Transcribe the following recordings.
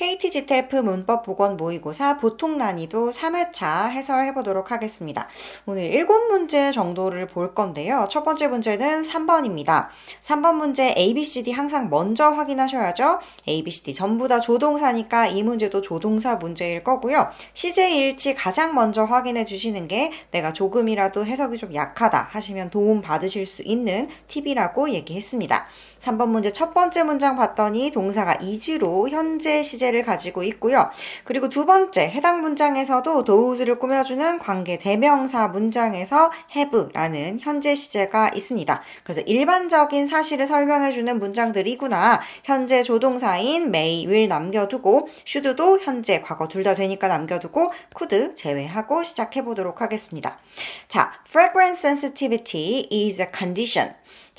KTGTF 문법 보건 모의고사 보통 난이도 3회차 해설해 보도록 하겠습니다. 오늘 7문제 정도를 볼 건데요. 첫 번째 문제는 3번입니다. 3번 문제 ABCD 항상 먼저 확인하셔야죠. ABCD 전부 다 조동사니까 이 문제도 조동사 문제일 거고요. CJ일치 가장 먼저 확인해 주시는 게 내가 조금이라도 해석이 좀 약하다 하시면 도움 받으실 수 있는 팁이라고 얘기했습니다. 3번 문제 첫 번째 문장 봤더니 동사가 is로 현재 시제 를 가지고 있고요. 그리고 두 번째 해당 문장에서도 does를 꾸며주는 관계 대명사 문장에서 have라는 현재 시제가 있습니다. 그래서 일반적인 사실을 설명해주는 문장들이구나. 현재 조동사인 may, will 남겨두고 should도 현재, 과거 둘 다 되니까 남겨두고 could 제외하고 시작해 보도록 하겠습니다. 자, fragrance sensitivity is a condition.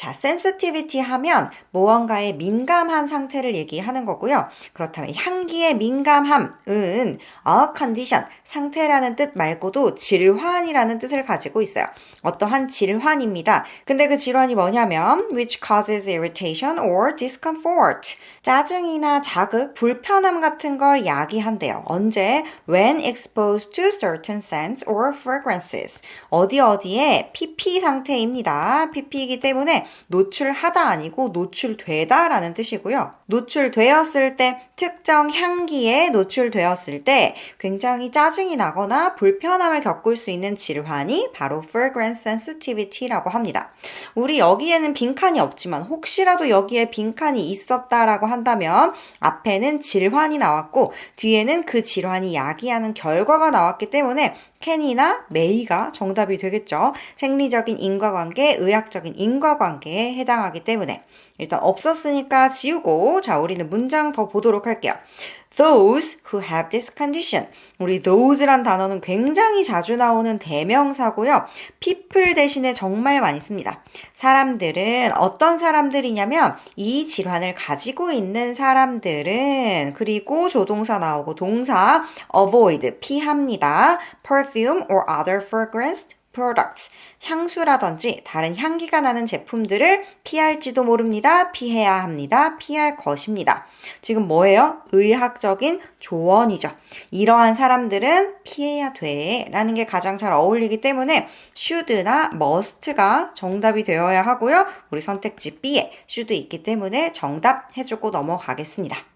자, sensitivity 하면 무언가에 민감한 상태를 얘기하는 거고요. 그렇다면 향기의 민감함은 a condition, 상태라는 뜻 말고도 질환이라는 뜻을 가지고 있어요. 어떠한 질환입니다. 근데 그 질환이 뭐냐면 which causes irritation or discomfort. 짜증이나 자극, 불편함 같은 걸 야기한대요. 언제? When exposed to certain scents or fragrances. 어디 어디에 PP 상태입니다. PP이기 때문에 노출하다 아니고 노출되다 라는 뜻이고요. 노출되었을 때 특정 향기에 노출되었을 때 굉장히 짜증이 나거나 불편함을 겪을 수 있는 질환이 바로 fragrance sensitivity라고 합니다. 우리 여기에는 빈칸이 없지만 혹시라도 여기에 빈칸이 있었다라고 한다면 앞에는 질환이 나왔고 뒤에는 그 질환이 야기하는 결과가 나왔기 때문에 캔이나 메이가 정답이 되겠죠. 생리적인 인과관계, 의학적인 인과관계에 해당하기 때문에 일단 없었으니까 지우고 자 우리는 문장 더 보도록 할게요. Those who have this condition. 우리 those란 단어는 굉장히 자주 나오는 대명사고요. people 대신에 정말 많이 씁니다. 사람들은 어떤 사람들이냐면 이 질환을 가지고 있는 사람들은 그리고 조동사 나오고 동사 avoid 피합니다. perfume or other fragrance products 향수라든지 다른 향기가 나는 제품들을 피할지도 모릅니다. 피해야 합니다. 피할 것입니다. 지금 뭐예요? 의학적인 조언이죠. 이러한 사람들은 피해야 돼 라는 게 가장 잘 어울리기 때문에 should나 must가 정답이 되어야 하고요. 우리 선택지 B에 should 있기 때문에 정답 해주고 넘어가겠습니다.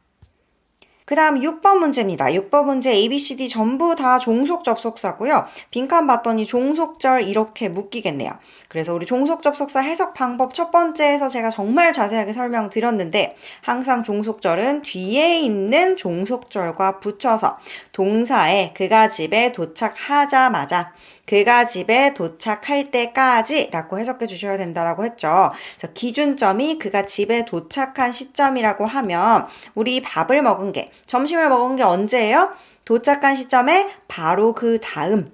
그 다음 6번 문제입니다. 6번 문제 ABCD 전부 다 종속 접속사고요. 빈칸 봤더니 종속절 이렇게 묶이겠네요. 그래서 우리 종속 접속사 해석 방법 첫 번째에서 제가 정말 자세하게 설명드렸는데 항상 종속절은 뒤에 있는 종속절과 붙여서 동사에 그가 집에 도착하자마자 그가 집에 도착할 때까지 라고 해석해 주셔야 된다라고 했죠. 그래서 기준점이 그가 집에 도착한 시점이라고 하면 우리 밥을 먹은 게, 점심을 먹은 게 언제예요? 도착한 시점에 바로 그 다음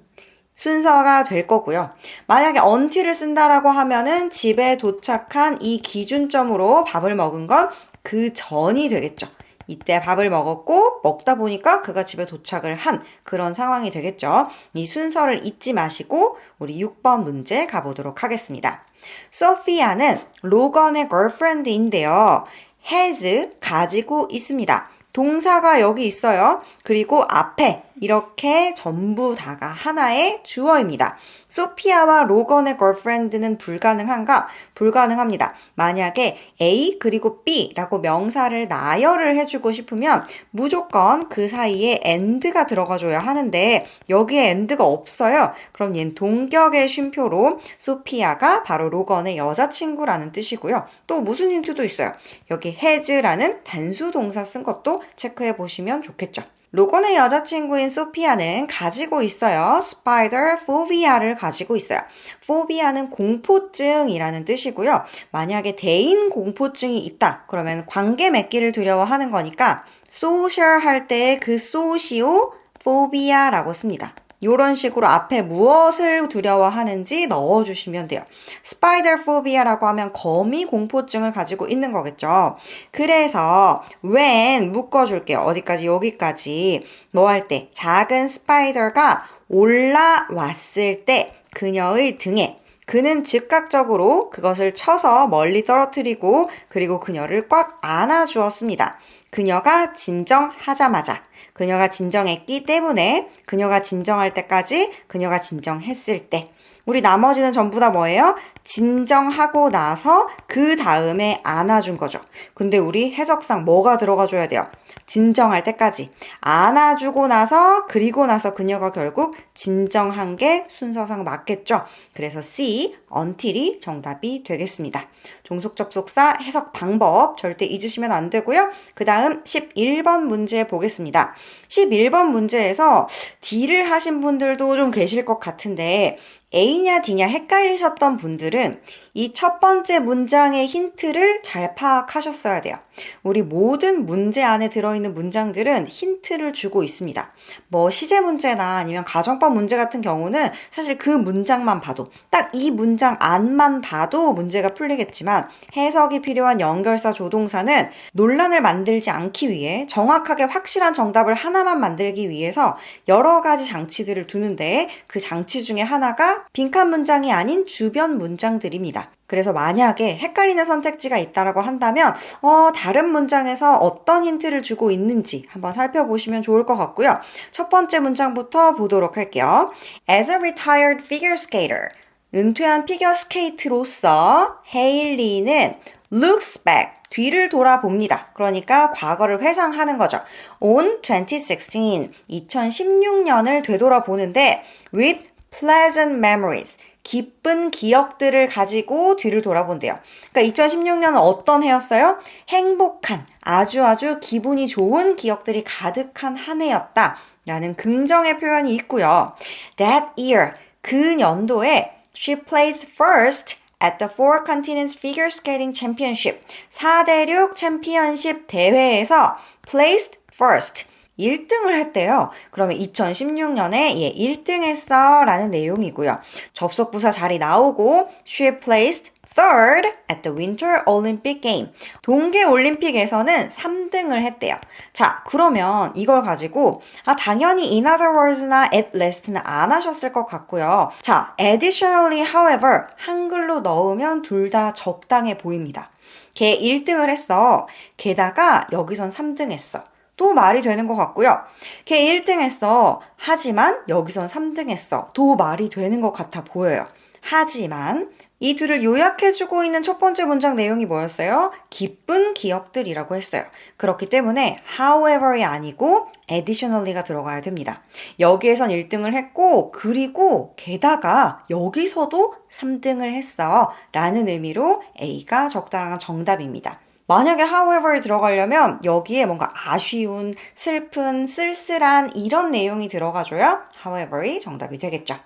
순서가 될 거고요. 만약에 언티를 쓴다라고 하면은 집에 도착한 이 기준점으로 밥을 먹은 건 그 전이 되겠죠. 이때 밥을 먹었고 먹다 보니까 그가 집에 도착을 한 그런 상황이 되겠죠. 이 순서를 잊지 마시고 우리 6번 문제 가보도록 하겠습니다. 소피아는 로건의 girlfriend인데요. has 가지고 있습니다. 동사가 여기 있어요. 그리고 앞에 이렇게 전부 다가 하나의 주어입니다. 소피아와 로건의 걸프렌드는 불가능한가? 불가능합니다. 만약에 A 그리고 B라고 명사를 나열을 해주고 싶으면 무조건 그 사이에 and가 들어가줘야 하는데 여기에 and가 없어요. 그럼 얘는 동격의 쉼표로 소피아가 바로 로건의 여자친구라는 뜻이고요. 또 무슨 힌트도 있어요. 여기 has라는 단수 동사 쓴 것도 체크해 보시면 좋겠죠. 로건의 여자친구인 소피아는 가지고 있어요. spider phobia를 가지고 있어요. phobia는 공포증이라는 뜻이고요. 만약에 대인 공포증이 있다. 그러면 관계 맺기를 두려워하는 거니까 social 할때 그 소시오 phobia라고 씁니다. 이런 식으로 앞에 무엇을 두려워하는지 넣어주시면 돼요. 스파이더 포비아라고 하면 거미 공포증을 가지고 있는 거겠죠. 그래서 when 묶어줄게요. 어디까지 여기까지 뭐 할 때 작은 스파이더가 올라왔을 때 그녀의 등에 그는 즉각적으로 그것을 쳐서 멀리 떨어뜨리고 그리고 그녀를 꽉 안아주었습니다. 그녀가 진정하자마자 그녀가 진정했기 때문에 그녀가 진정할 때까지 그녀가 진정했을 때 우리 나머지는 전부 다 뭐예요? 진정하고 나서 그 다음에 안아준 거죠. 근데 우리 해석상 뭐가 들어가 줘야 돼요? 진정할 때까지 안아주고 나서 그리고 나서 그녀가 결국 진정한 게 순서상 맞겠죠. 그래서 C, until이 정답이 되겠습니다. 종속 접속사 해석 방법 절대 잊으시면 안 되고요. 그 다음 11번 문제 보겠습니다. 11번 문제에서 D를 하신 분들도 좀 계실 것 같은데 A냐 D냐 헷갈리셨던 분들은 이 첫 번째 문장의 힌트를 잘 파악하셨어야 돼요. 우리 모든 문제 안에 들어있는 문장들은 힌트를 주고 있습니다. 뭐 시제 문제나 아니면 가정법 문제 같은 경우는 사실 그 문장만 봐도 딱 이 문장 안만 봐도 문제가 풀리겠지만 해석이 필요한 연결사 조동사는 논란을 만들지 않기 위해 정확하게 확실한 정답을 하나만 만들기 위해서 여러 가지 장치들을 두는데 그 장치 중에 하나가 빈칸 문장이 아닌 주변 문장들입니다. 그래서 만약에 헷갈리는 선택지가 있다라고 한다면 어, 다른 문장에서 어떤 힌트를 주고 있는지 한번 살펴보시면 좋을 것 같고요. 첫 번째 문장부터 보도록 할게요. As a retired figure skater, 은퇴한 피겨 스케이트로서 헤일리는 looks back, 뒤를 돌아봅니다. 그러니까 과거를 회상하는 거죠. On 2016, 2016년을 되돌아보는데 with pleasant memories, 기쁜 기억들을 가지고 뒤를 돌아본대요. 그러니까 2016년은 어떤 해였어요? 행복한, 아주 아주 기분이 좋은 기억들이 가득한 한 해였다. 라는 긍정의 표현이 있고요. That year, 그 연도에 she placed first at the Four Continents Figure Skating Championship 4대륙 챔피언십 대회에서 placed first 1등을 했대요. 그러면 2016년에 얘 1등 했어 라는 내용이고요. 접속 부사 자리 나오고 she placed third at the Winter Olympic Game. 동계 올림픽에서는 3등을 했대요. 자, 그러면 이걸 가지고 아 당연히 in other words나 at last는 안 하셨을 것 같고요. 자, additionally, however 한글로 넣으면 둘 다 적당해 보입니다. 걔 1등을 했어. 게다가 여기선 3등 했어. 또 말이 되는 것 같고요. 걔 1등 했어. 하지만 여기선 3등 했어. 또 말이 되는 것 같아 보여요. 하지만 이 둘을 요약해주고 있는 첫 번째 문장 내용이 뭐였어요? 기쁜 기억들이라고 했어요. 그렇기 때문에 however이 아니고 additionally가 들어가야 됩니다. 여기에선 1등을 했고 그리고 게다가 여기서도 3등을 했어 라는 의미로 A가 적당한 정답입니다. 만약에 however에 들어가려면 여기에 뭔가 아쉬운, 슬픈, 쓸쓸한 이런 내용이 들어가줘야 however이 정답이 되겠죠.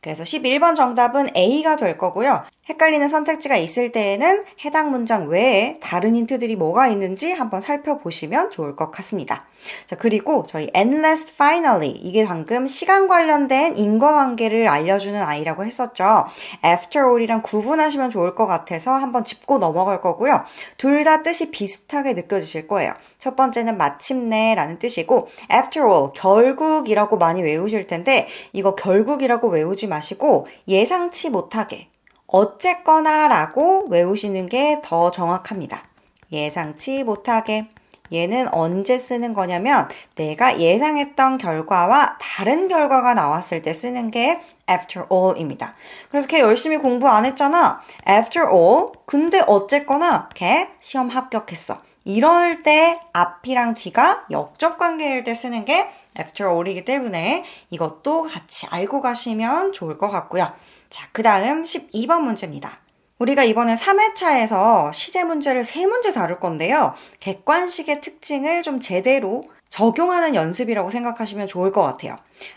그래서 11번 정답은 A가 될 거고요. 헷갈리는 선택지가 있을 때에는 해당 문장 외에 다른 힌트들이 뭐가 있는지 한번 살펴보시면 좋을 것 같습니다. 자, 그리고 저희 endless finally 이게 방금 시간 관련된 인과관계를 알려주는 아이라고 했었죠. after all이랑 구분하시면 좋을 것 같아서 한번 짚고 넘어갈 거고요. 둘 다 뜻이 비슷하게 느껴지실 거예요. 첫 번째는 마침내 라는 뜻이고 after all, 결국이라고 많이 외우실 텐데 이거 결국이라고 외우지 마시고 예상치 못하게 어쨌거나 라고 외우시는 게 더 정확합니다. 예상치 못하게. 얘는 언제 쓰는 거냐면 내가 예상했던 결과와 다른 결과가 나왔을 때 쓰는 게 after all입니다. 그래서 걔 열심히 공부 안 했잖아. after all. 근데 어쨌거나 걔 시험 합격했어. 이럴 때 앞이랑 뒤가 역적 관계일 때 쓰는 게 after all이기 때문에 이것도 같이 알고 가시면 좋을 것 같고요. 자, 그 다음 12번 문제입니다. 우리가 이번에 3회차에서 시제 문제를 3문제 다룰 건데요. 객관식의 특징을 좀 제대로 적용하는 연습이라고 생각하시면 좋을 것 같아요.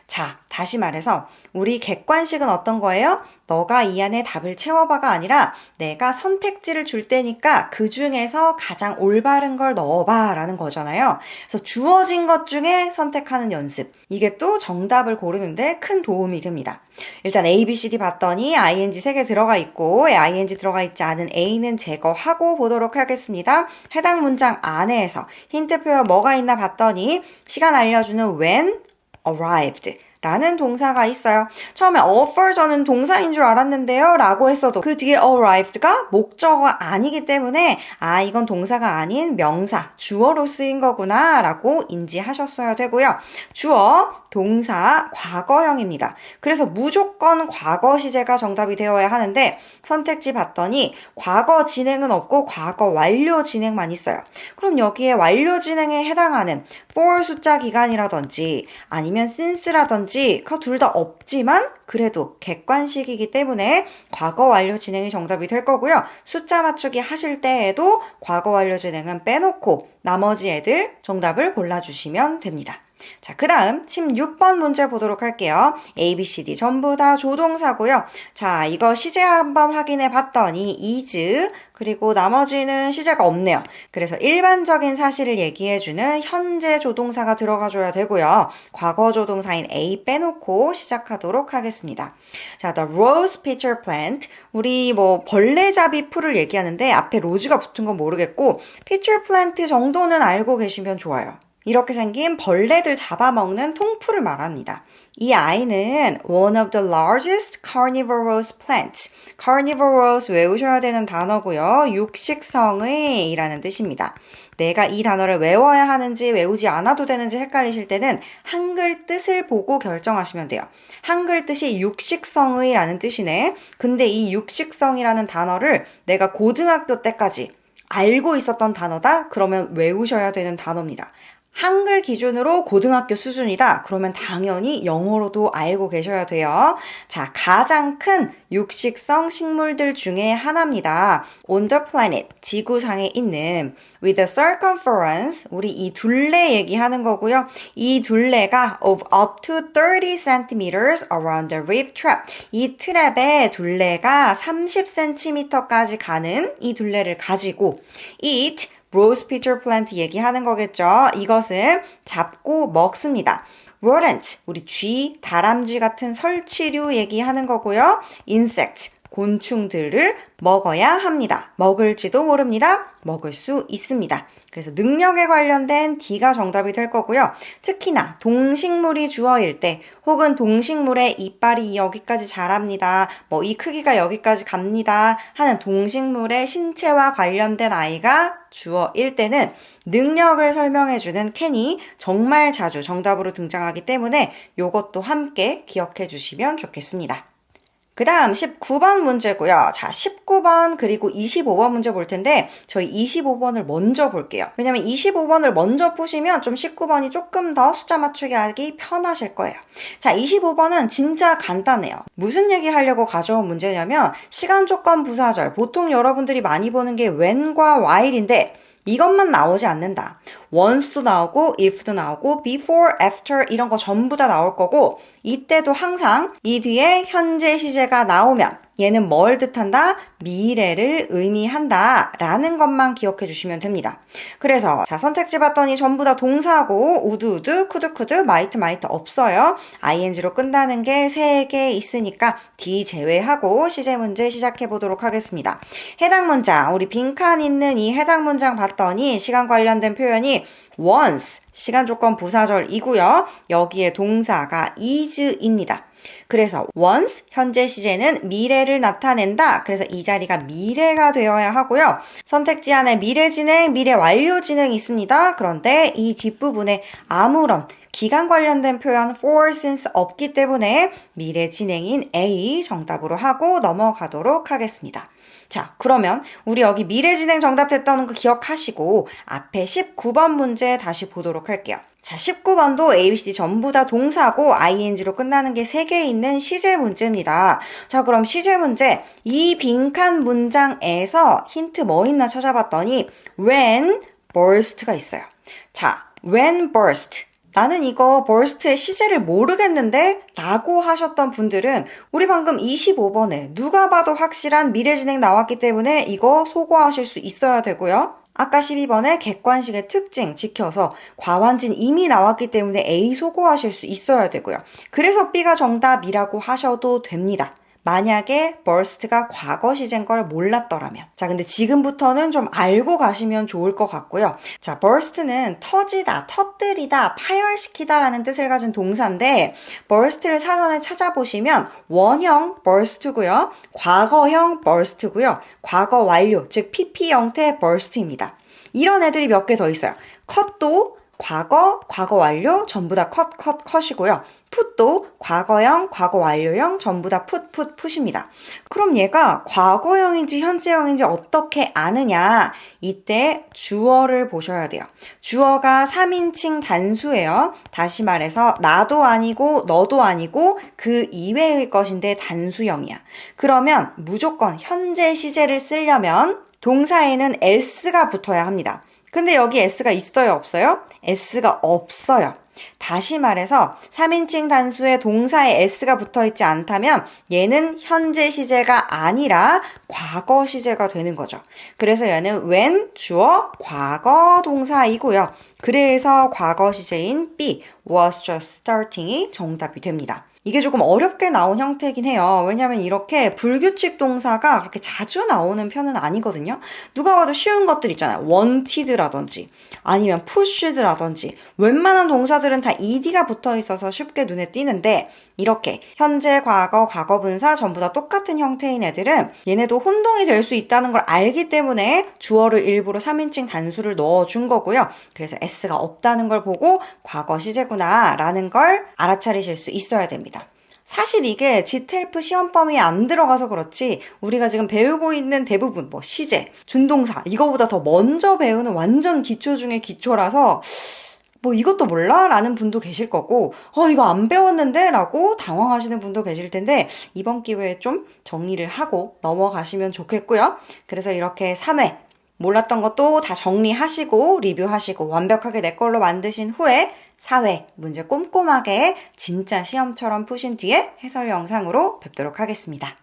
자, 다시 말해서 우리 객관식은 어떤 거예요? 너가 이 안에 답을 채워봐가 아니라 내가 선택지를 줄 테니까 그 중에서 가장 올바른 걸 넣어봐 라는 거잖아요. 그래서 주어진 것 중에 선택하는 연습. 이게 또 정답을 고르는데 큰 도움이 됩니다. 일단 A, B, C, D 봤더니 ing 3개 들어가 있고 ing 들어가 있지 않은 A는 제거하고 보도록 하겠습니다. 해당 문장 안에서 힌트표에 뭐가 있나 봤더니 시간 알려주는 when arrived 라는 동사가 있어요. 처음에 offer 저는 동사인 줄 알았는데요 라고 했어도 그 뒤에 arrived가 목적어가 아니기 때문에 아 이건 동사가 아닌 명사, 주어로 쓰인 거구나 라고 인지하셨어야 되고요. 주어, 동사, 과거형입니다. 그래서 무조건 과거 시제가 정답이 되어야 하는데 선택지 봤더니 과거 진행은 없고 과거 완료 진행만 있어요. 그럼 여기에 완료 진행에 해당하는 for 숫자 기간이라든지 아니면 since라든지 그둘다 없지만 그래도 객관식이기 때문에 과거 완료 진행이 정답이 될 거고요. 숫자 맞추기 하실 때에도 과거 완료 진행은 빼놓고 나머지 애들 정답을 골라주시면 됩니다. 자, 그 다음 16번 문제 보도록 할게요. A, B, C, D 전부 다 조동사고요. 자, 이거 시제 한번 확인해 봤더니 is 그리고 나머지는 시제가 없네요. 그래서 일반적인 사실을 얘기해주는 현재 조동사가 들어가줘야 되고요. 과거 조동사인 A 빼놓고 시작하도록 하겠습니다. 자, the rose pitcher plant. 우리 뭐 벌레잡이 풀을 얘기하는데 앞에 로즈가 붙은 건 모르겠고 pitcher plant 정도는 알고 계시면 좋아요. 이렇게 생긴 벌레들 잡아먹는 통풀을 말합니다. 이 아이는 one of the largest carnivorous plants. carnivorous 외우셔야 되는 단어고요. 육식성의 이라는 뜻입니다. 내가 이 단어를 외워야 하는지 외우지 않아도 되는지 헷갈리실 때는 한글 뜻을 보고 결정하시면 돼요. 한글 뜻이 육식성의 라는 뜻이네. 근데 이 육식성이라는 단어를 내가 고등학교 때까지 알고 있었던 단어다? 그러면 외우셔야 되는 단어입니다. 한글 기준으로 고등학교 수준이다. 그러면 당연히 영어로도 알고 계셔야 돼요. 자, 가장 큰 육식성 식물들 중에 하나입니다. On the planet, 지구상에 있는 with a circumference, 우리 이 둘레 얘기하는 거고요. 이 둘레가 of up to 30 centimeters around the rib trap. 이 트랩의 둘레가 30cm까지 가는 이 둘레를 가지고 eat rose pitcher plant 얘기하는 거겠죠. 이것은 잡고 먹습니다. Rodent, 우리 쥐, 다람쥐 같은 설치류 얘기하는 거고요. insect, 곤충들을 먹어야 합니다. 먹을지도 모릅니다. 먹을 수 있습니다. 그래서 능력에 관련된 D가 정답이 될 거고요. 특히나 동식물이 주어일 때 혹은 동식물의 이빨이 여기까지 자랍니다. 뭐 이 크기가 여기까지 갑니다. 하는 동식물의 신체와 관련된 아이가 주어일 때는 능력을 설명해주는 캔이 정말 자주 정답으로 등장하기 때문에 이것도 함께 기억해 주시면 좋겠습니다. 그 다음 19번 문제고요. 자, 19번 그리고 25번 문제 볼 텐데 저희 25번을 먼저 볼게요. 왜냐면 25번을 먼저 푸시면 좀 19번이 조금 더 숫자 맞추기 하기 편하실 거예요. 자, 25번은 진짜 간단해요. 무슨 얘기 하려고 가져온 문제냐면 시간 조건 부사절 보통 여러분들이 많이 보는 게 when과 while인데 이것만 나오지 않는다. once도 나오고, if도 나오고, before, after 이런 거 전부 다 나올 거고, 이때도 항상 이 뒤에 현재 시제가 나오면 얘는 뭘 뜻한다? 미래를 의미한다. 라는 것만 기억해 주시면 됩니다. 그래서 자 선택지 봤더니 전부 다 동사고 우드우드, 쿠드쿠드, 마이트 마이트 없어요. ing로 끝나는 게 3개 있으니까 D 제외하고 시제 문제 시작해 보도록 하겠습니다. 해당 문장, 우리 빈칸 있는 이 해당 문장 봤더니 시간 관련된 표현이 once, 시간 조건 부사절이고요. 여기에 동사가 is입니다. 그래서 once 현재 시제는 미래를 나타낸다. 그래서 이 자리가 미래가 되어야 하고요. 선택지 안에 미래 진행, 미래 완료 진행이 있습니다. 그런데 이 뒷부분에 아무런 기간 관련된 표현 for since 없기 때문에 미래 진행인 A 정답으로 하고 넘어가도록 하겠습니다. 자, 그러면 우리 여기 미래 진행 정답 됐다는 거 기억하시고 앞에 19번 문제 다시 보도록 할게요. 자, 19번도 A, B, C, D 전부 다 동사고 ing로 끝나는 게 3개 있는 시제 문제입니다. 자, 그럼 시제 문제 이 빈칸 문장에서 힌트 뭐 있나 찾아봤더니 when burst가 있어요. 자, when burst 나는 이거 버스트의 시제를 모르겠는데? 라고 하셨던 분들은 우리 방금 25번에 누가 봐도 확실한 미래 진행 나왔기 때문에 이거 소거하실 수 있어야 되고요. 아까 12번에 객관식의 특징 지켜서 과완진 이미 나왔기 때문에 A 소거하실 수 있어야 되고요. 그래서 B가 정답이라고 하셔도 됩니다. 만약에 burst가 과거 시제인 걸 몰랐더라면. 자, 근데 지금부터는 좀 알고 가시면 좋을 것 같고요. 자, burst는 터지다, 터뜨리다, 파열시키다라는 뜻을 가진 동사인데, burst를 사전에 찾아보시면 원형 burst고요. 과거형 burst고요. 과거 완료, 즉 PP 형태 burst입니다. 이런 애들이 몇 개 더 있어요. 컷도 과거, 과거 완료 전부 다 컷, 컷, 컷이고요. 풋도 과거형, 과거 완료형 전부 다 풋, 풋, 풋입니다. 그럼 얘가 과거형인지 현재형인지 어떻게 아느냐? 이때 주어를 보셔야 돼요. 주어가 3인칭 단수예요. 다시 말해서 나도 아니고 너도 아니고 그 이외의 것인데 단수형이야. 그러면 무조건 현재 시제를 쓰려면 동사에는 s가 붙어야 합니다. 근데 여기 s가 있어요, 없어요? s가 없어요. 다시 말해서 3인칭 단수에 동사에 s가 붙어 있지 않다면 얘는 현재 시제가 아니라 과거 시제가 되는 거죠. 그래서 얘는 when 주어 과거 동사이고요. 그래서 과거 시제인 be was just starting이 정답이 됩니다. 이게 조금 어렵게 나온 형태이긴 해요. 왜냐하면 이렇게 불규칙 동사가 그렇게 자주 나오는 편은 아니거든요. 누가 봐도 쉬운 것들 있잖아요. wanted라든지 아니면 pushed라든지 웬만한 동사들은 다 ed가 붙어 있어서 쉽게 눈에 띄는데 이렇게 현재, 과거, 과거분사 전부 다 똑같은 형태인 애들은 얘네도 혼동이 될 수 있다는 걸 알기 때문에 주어를 일부러 3인칭 단수를 넣어준 거고요. 그래서 s가 없다는 걸 보고 과거 시제구나 라는 걸 알아차리실 수 있어야 됩니다. 사실 이게 지텔프 시험 범위에 안 들어가서 그렇지 우리가 지금 배우고 있는 대부분 뭐 시제, 준동사 이거보다 더 먼저 배우는 완전 기초 중에 기초라서 뭐 이것도 몰라? 라는 분도 계실 거고, 어, 이거 안 배웠는데? 라고 당황하시는 분도 계실 텐데, 이번 기회에 좀 정리를 하고 넘어가시면 좋겠고요. 그래서 이렇게 3회, 몰랐던 것도 다 정리하시고, 리뷰하시고, 완벽하게 내 걸로 만드신 후에 4회 문제 꼼꼼하게 진짜 시험처럼 푸신 뒤에 해설 영상으로 뵙도록 하겠습니다.